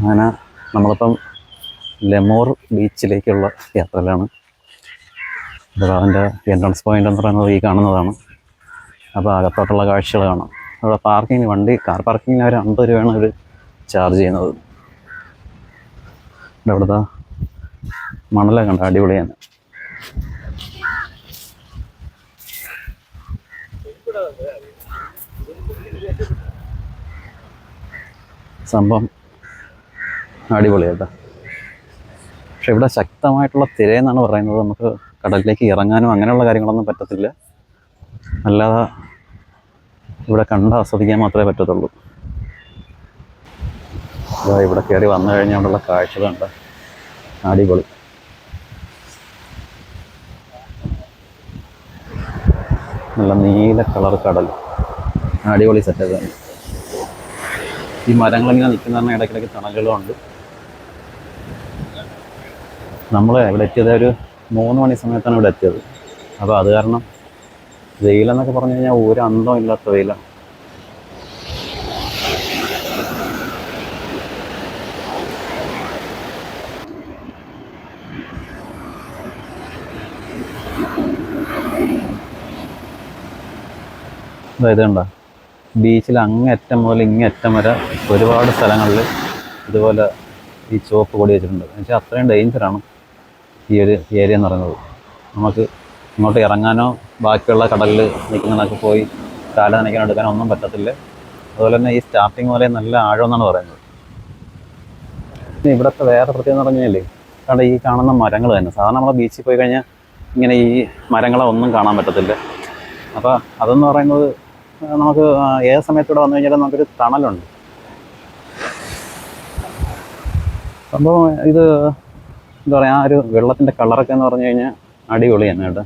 അങ്ങനെ നമ്മളിപ്പം ലെമോർ ബീച്ചിലേക്കുള്ള യാത്രയിലാണ്. അതിന്റെ എൻട്രൻസ് പോയിന്റ് എന്ന് പറയുന്നത് ഈ കാണുന്നതാണ്. അപ്പോൾ അകത്തോട്ടുള്ള കാഴ്ചകൾ കാണാം. അവിടെ പാർക്കിങ് വണ്ടി കാർ പാർക്കിങ്ങിന് അവർ അമ്പത് രൂപയാണ് അവർ ചാർജ് ചെയ്യുന്നത്. അവിടുത്തെ മണല കണ്ട? അടിപൊളിയാണ്. സംഭവം അടിപൊളിയാട്ടോ പക്ഷെ ഇവിടെ ശക്തമായിട്ടുള്ള തിരയെന്നാണ് പറയുന്നത്. നമുക്ക് കടലിലേക്ക് ഇറങ്ങാനും അങ്ങനെയുള്ള കാര്യങ്ങളൊന്നും പറ്റത്തില്ല. അല്ലാതെ ഇവിടെ കണ്ട് ആസ്വദിക്കാൻ മാത്രമേ പറ്റത്തുള്ളൂ. ഇവിടെ കയറി വന്നു കാഴ്ച കാഴ്ചകളുണ്ട് അടിപൊളി. നല്ല നീല കളർ കടൽ. അടിപൊളി സെറ്റപ്പ് ഈ മരങ്ങളിങ്ങനെ നിൽക്കുന്ന ഇടയ്ക്കിടയ്ക്ക് തണലുകളും ഉണ്ട് നമ്മൾ ഇവിടെ എത്തിയത് ഒരു മൂന്ന് മണി സമയത്താണ് ഇവിടെ എത്തിയത്. അപ്പോൾ അത് കാരണം വെയിലെന്നൊക്കെ പറഞ്ഞു കഴിഞ്ഞാൽ ഒരു അന്തം ഇല്ലാത്ത വെയിലാണ് അതായത് കണ്ട ബീച്ചിൽ അങ്ങേറ്റം മുതൽ ഇങ്ങേറ്റം വരെ ഒരുപാട് സ്ഥലങ്ങളിൽ ഇതുപോലെ ഈ ചുവപ്പ് കൊടി വെച്ചിട്ടുണ്ട്. എന്നുവെച്ചാൽ അത്രയും ഡേഞ്ചറാണ്. ഈ ഒരു ഏരിയ എന്ന് പറയുന്നത്. നമുക്ക് ഇങ്ങോട്ട് ഇറങ്ങാനോ ബാക്കിയുള്ള കടലിൽ നിൽക്കുന്നതിനൊക്കെ പോയി കാല നനയ്ക്കാനോ എടുക്കാനോ ഒന്നും പറ്റത്തില്ല. അതുപോലെ തന്നെ ഈ സ്റ്റാർട്ടിങ് പോലെ നല്ല ആഴം എന്നാണ് പറയുന്നത്. പിന്നെ ഇവിടുത്തെ വേറെ പ്രത്യേകത എന്ന് പറഞ്ഞു കഴിഞ്ഞാൽ കാരണം ഈ കാണുന്ന മരങ്ങൾ തന്നെ. സാധാരണ നമ്മൾ ബീച്ചിൽ പോയി കഴിഞ്ഞാൽ ഇങ്ങനെ ഈ മരങ്ങളെ ഒന്നും കാണാൻ പറ്റത്തില്ല. അപ്പോൾ അതെന്ന് പറയുന്നത് നമുക്ക് ഏത് സമയത്തൂടെ വന്നു കഴിഞ്ഞാൽ നമുക്കൊരു തണലുണ്ട്. സംഭവം ഇത് എന്താ പറയുക ആ ഒരു വെള്ളത്തിന്റെ കളറൊക്കെ എന്ന് പറഞ്ഞു കഴിഞ്ഞാൽ അടിപൊളി തന്നെ കേട്ടോ.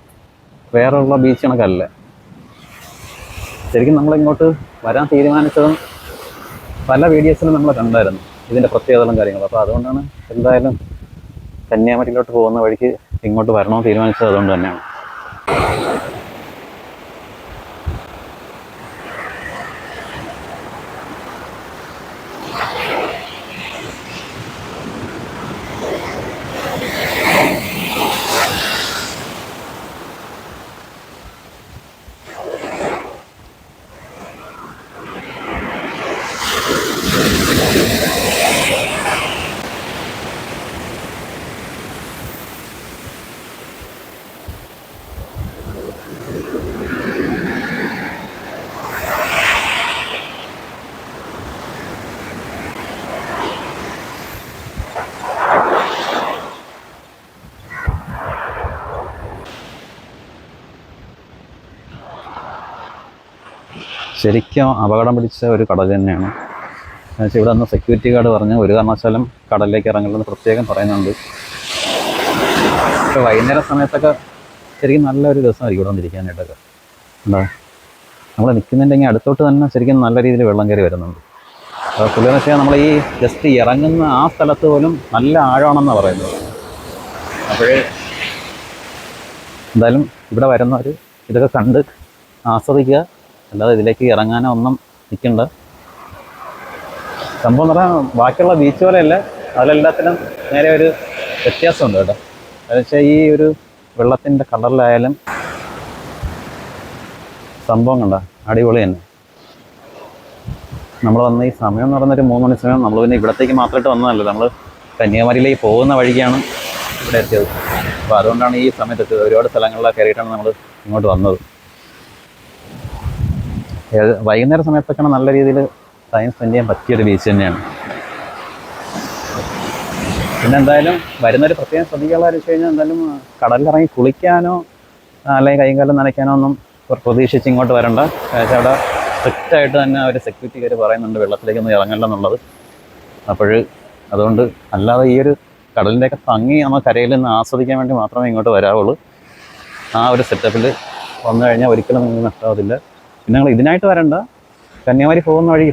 വേറെയുള്ള ബീച്ച് കണക്കല്ല. ശരിക്കും നമ്മളിങ്ങോട്ട് വരാൻ തീരുമാനിച്ചതും പല വീഡിയോസിലും നമ്മൾ കണ്ടായിരുന്നു ഇതിന്റെ പ്രത്യേകതകളും കാര്യങ്ങളും. അപ്പോൾ അതുകൊണ്ടാണ് എന്തായാലും കന്യാകുമാരിയിലോട്ട് പോകുന്ന വഴിക്ക് ഇങ്ങോട്ട് വരണമെന്ന് തീരുമാനിച്ചത് അതുകൊണ്ട് തന്നെയാണ്. ശരിക്കും അപകടം പിടിച്ച ഒരു കടൽ തന്നെയാണ്. എന്നുവെച്ചാൽ ഇവിടെ നിന്ന് സെക്യൂരിറ്റി ഗാർഡ് പറഞ്ഞ് ഒരു കാരണവശാലും കടലിലേക്ക് ഇറങ്ങില്ലെന്ന് പ്രത്യേകം പറയുന്നുണ്ട്. പക്ഷേ വൈകുന്നേര സമയത്തൊക്കെ ശരിക്കും നല്ലൊരു ദിവസമായിരിക്കും ഇവിടെ വന്നിരിക്കാനായിട്ടൊക്കെ. എന്താ നമ്മൾ നിൽക്കുന്നുണ്ടെങ്കിൽ അടുത്തോട്ട് തന്നെ ശരിക്കും നല്ല രീതിയിൽ വെള്ളം കയറി വരുന്നുണ്ട്. പുള്ളിയെന്ന് വെച്ചാൽ നമ്മൾ ഈ ജസ്റ്റ് ഇറങ്ങുന്ന ആ സ്ഥലത്ത് പോലും നല്ല ആഴമാണെന്നാണ് പറയുന്നത്. അപ്പോഴേ എന്തായാലും ഇവിടെ വരുന്നവർ ഇതൊക്കെ കണ്ട് ആസ്വദിക്കുക. അല്ലാതെ ഇതിലേക്ക് ഇറങ്ങാനോ ഒന്നും നിൽക്കണ്ട. സംഭവം എന്ന് പറഞ്ഞാൽ ബാക്കിയുള്ള ബീച്ച് പോലെയല്ല അതിലെല്ലാത്തിനും നേരെ ഒരു വ്യത്യാസമുണ്ട് കേട്ടോ. എന്ന് വെച്ചാൽ ഈ ഒരു വെള്ളത്തിന്റെ കളറിലായാലും സംഭവം കണ്ട അടിപൊളി തന്നെ. നമ്മൾ വന്ന ഈ സമയം എന്ന് പറഞ്ഞൊരു മൂന്ന് മണി സമയം. നമ്മൾ പിന്നെ ഇവിടത്തേക്ക് മാത്രമായിട്ട് വന്നതല്ല നമ്മൾ കന്യാകുമാരിയിലേക്ക് പോകുന്ന വഴിക്കാണ് ഇവിടെ എത്തിയത്. അപ്പോൾ അതുകൊണ്ടാണ് ഈ സമയത്ത് ഒരുപാട് സ്ഥലങ്ങളിലൊക്കെ കയറിയിട്ടാണ് നമ്മൾ ഇങ്ങോട്ട് വന്നത്. വൈകുന്നേര സമയത്തൊക്കെയാണ് നല്ല രീതിയിൽ ടൈം സ്പെൻഡ് ചെയ്യാൻ പറ്റിയൊരു ബീച്ച് തന്നെയാണ്. പിന്നെ എന്തായാലും വരുന്നൊരു പ്രത്യേകം ശ്രദ്ധിക്കാനുള്ള കാര്യം വെച്ച് കഴിഞ്ഞാൽ എന്തായാലും കടലിലിറങ്ങി കുളിക്കാനോ അല്ലെങ്കിൽ കൈയും കാലം നനയ്ക്കാനോ ഒന്നും പ്രതീക്ഷിച്ച് ഇങ്ങോട്ട് വരണ്ട. കാരണം അവിടെ സ്ട്രിക്റ്റ് ആയിട്ട് തന്നെ അവർ സെക്യൂരിറ്റിക്കാർ പറയുന്നുണ്ട് വെള്ളത്തിലേക്കൊന്നും ഇറങ്ങണ്ട എന്നുള്ളത്. അപ്പോൾ അതുകൊണ്ട് അല്ലാതെ ഈ ഒരു കടലിന്റെയൊക്കെ ഭംഗി നമ്മൾ കരയിൽ നിന്ന് ആസ്വദിക്കാൻ വേണ്ടി മാത്രമേ ഇങ്ങോട്ട് വരാവുള്ളൂ. ആ ഒരു സെറ്റപ്പിൽ വന്നു കഴിഞ്ഞാൽ ഒരിക്കലും നിങ്ങൾക്ക് നഷ്ടമാവത്തില്ല പിന്നെ നിങ്ങൾ ഇതിനായിട്ട് വരണ്ട. കന്യാകുമാരി പോകുന്ന വഴി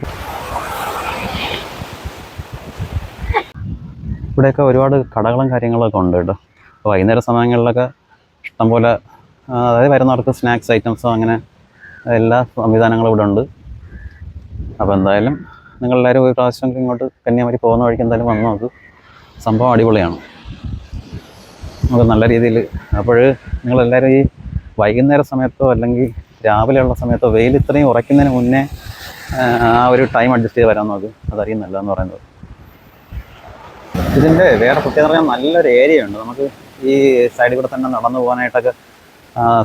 ഇവിടെയൊക്കെ ഒരുപാട് കടകളും കാര്യങ്ങളൊക്കെ ഉണ്ട് കേട്ടോ. അപ്പോൾ വൈകുന്നേര സമയങ്ങളിലൊക്കെ ഇഷ്ടംപോലെ അതായത് വരുന്നവർക്ക് സ്നാക്സ് ഐറ്റംസോ അങ്ങനെ എല്ലാ സംവിധാനങ്ങളും ഇവിടെ ഉണ്ട്. അപ്പോൾ എന്തായാലും നിങ്ങളെല്ലാവരും ഒരു പ്രാവശ്യം ഇങ്ങോട്ട് കന്യാകുമാരി പോകുന്ന വഴിക്ക് എന്തായാലും വന്ന് നോക്ക്. സംഭവം അടിപൊളിയാണ്. നമുക്ക് നല്ല രീതിയിൽ അപ്പോൾ നിങ്ങളെല്ലാവരും ഈ വൈകുന്നേര സമയത്തോ അല്ലെങ്കിൽ രാവിലെയുള്ള സമയത്ത് വെയിൽ ഇത്രയും ഉറയ്ക്കുന്നതിന് മുന്നേ ആ, ഒരു ടൈം അഡ്ജസ്റ്റ് ചെയ്ത് വരാൻ നോക്ക്. അതറിയും എന്ന് പറയുന്നത്. ഇതിന്റെ വേറെ പ്രത്യേകത പറഞ്ഞാൽ നല്ലൊരു ഏരിയ ഉണ്ട്. നമുക്ക് ഈ സൈഡിൽ കൂടെ തന്നെ നടന്നു പോകാനായിട്ടൊക്കെ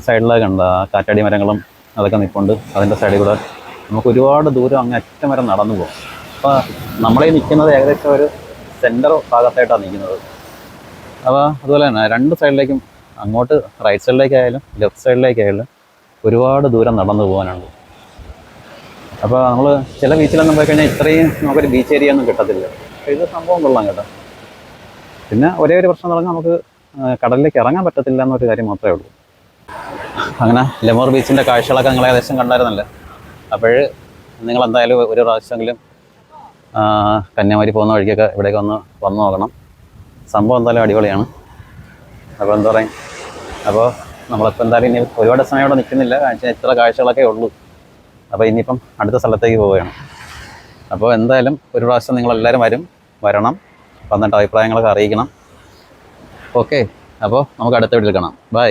സൈഡിലൊക്കെ ഉണ്ട് കാറ്റാടി മരങ്ങളും അതൊക്കെ നിൽപ്പുണ്ട് അതിന്റെ സൈഡിൽ കൂടെ നമുക്ക് ഒരുപാട് ദൂരം അങ്ങ് അറ്റം വരെ നടന്നു പോകും. അപ്പോൾ നമ്മളീ നിൽക്കുന്നത് ഏകദേശം ഒരു സെന്റർ ഭാഗത്തായിട്ടാണ് നിൽക്കുന്നത് അപ്പോൾ അതുപോലെ തന്നെ രണ്ട് സൈഡിലേക്കും അങ്ങോട്ട് റൈറ്റ് സൈഡിലേക്കായാലും ലെഫ്റ്റ് സൈഡിലേക്കായാലും ഒരുപാട് ദൂരം നടന്നു പോകാനുണ്ട്. അപ്പോൾ നമ്മൾ ചില ബീച്ചിലൊന്നും പോയി കഴിഞ്ഞാൽ ഇത്രയും നമുക്കൊരു ബീച്ച് ഏരിയ ഒന്നും കിട്ടത്തില്ല. ഇത് സംഭവം കൊള്ളാം കേട്ടോ. പിന്നെ ഒരേ ഒരു പ്രശ്നം എന്ന് പറഞ്ഞാൽ നമുക്ക് കടലിലേക്ക് ഇറങ്ങാൻ പറ്റത്തില്ല എന്നൊരു കാര്യം മാത്രമേ ഉള്ളൂ. അങ്ങനെ ലെമോർ ബീച്ചിന്റെ കാഴ്ചകളൊക്കെ നിങ്ങൾ ഏകദേശം കണ്ടായിരുന്നല്ലോ? അപ്പോൾ നിങ്ങൾ എന്തായാലും ഒരു പ്രാവശ്യമെങ്കിലും കന്യാകുമാരി പോകുന്ന വഴിക്കൊക്കെ ഇവിടേക്ക് ഒന്ന് വന്നു നോക്കണം. സംഭവം എന്തായാലും അടിപൊളിയാണ്. അപ്പോൾ എന്താ പറയുക അപ്പോൾ നമ്മളിപ്പോൾ എന്തായാലും ഇനി ഒരുപാട് സമയം ഇവിടെ നിൽക്കുന്നില്ല. കാഴ്ച ഇത്ര കാഴ്ചകളൊക്കെ ഉള്ളൂ. അപ്പോൾ ഇനിയിപ്പം അടുത്ത സ്ഥലത്തേക്ക് പോവുകയാണ്. അപ്പോൾ എന്തായാലും ഒരു പ്രാവശ്യം നിങ്ങളെല്ലാവരും വരും വരണം. വന്നിട്ട് അഭിപ്രായങ്ങളൊക്കെ അറിയിക്കണം. ഓക്കെ. അപ്പോൾ നമുക്ക് അടുത്ത വീട്ടിൽ കാണാം. ബൈ.